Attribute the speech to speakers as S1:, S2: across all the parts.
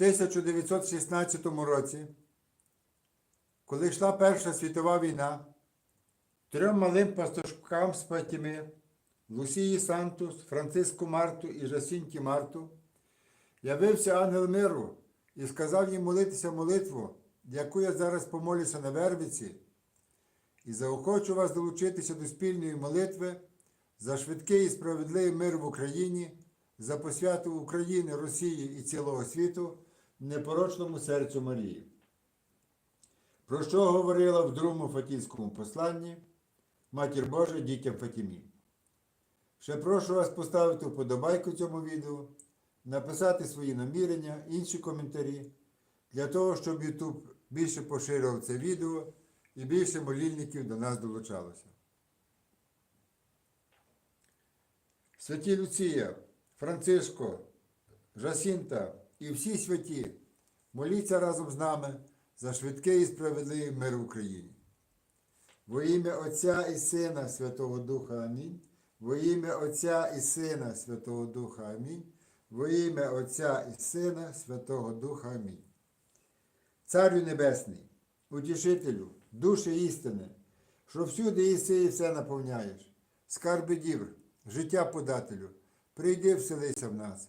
S1: 1916 році, коли йшла Перша світова війна, трьом малим пастушкам з Фатіми, Лусії Сантус, Франциску Марту і Жасінті Марту, явився ангел миру і сказав їм молитися молитву, яку я зараз помолюся на Вервиці, і заохочу вас долучитися до спільної молитви за швидкий і справедливий мир в Україні, за посвяту України, Росії і цілого світу непорочному серцю Марії. Про що говорила в другому Фатівському посланні Матір Божа дітям Фатімі. Ще прошу вас поставити вподобайку цьому відео, написати свої намірення, інші коментарі, для того, щоб YouTube більше поширював це відео і більше молільників до нас долучалося. Святі Люція, Франциско, Жасінта і всі святі, моліться разом з нами за швидкий і справедливий мир в Україні. Во ім'я Отця і Сина Святого Духа Амінь. Во ім'я Отця і Сина Святого Духа Амінь. Во ім'я Отця і Сина Святого Духа Амінь. Царю Небесний, утішителю, душі істини, що всюди єси і все наповняєш, скарби дівр, життя подателю, прийди вселися в нас,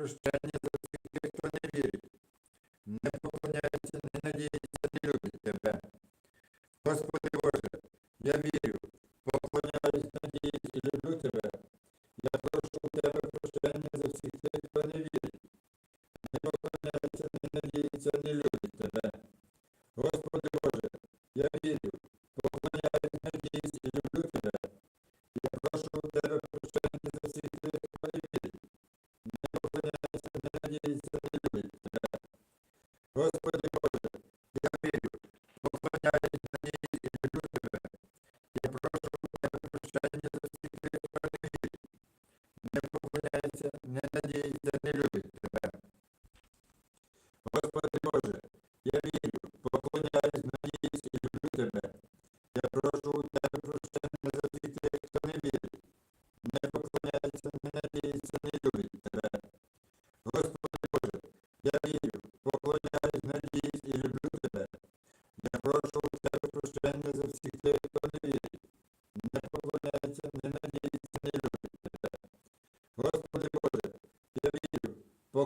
S1: Я прошу у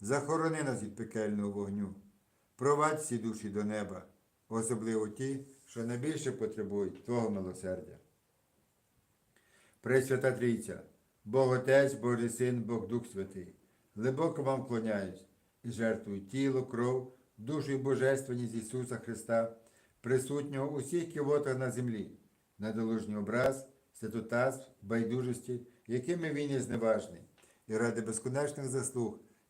S1: захорони нас від пекельного вогню, провадь всі душі до неба, особливо ті, що найбільше потребують Твого милосердя. Пресвята Трійця, Бог Отець, Божий Син, Бог Дух Святий, глибоко вам вклоняюсь і жертвую тіло, кров, душу і божественність Ісуса Христа, присутнього у всіх кивотах на землі, недолужній образ, святотатств, байдужості, якими він є зневажний, і ради безконечних заслуг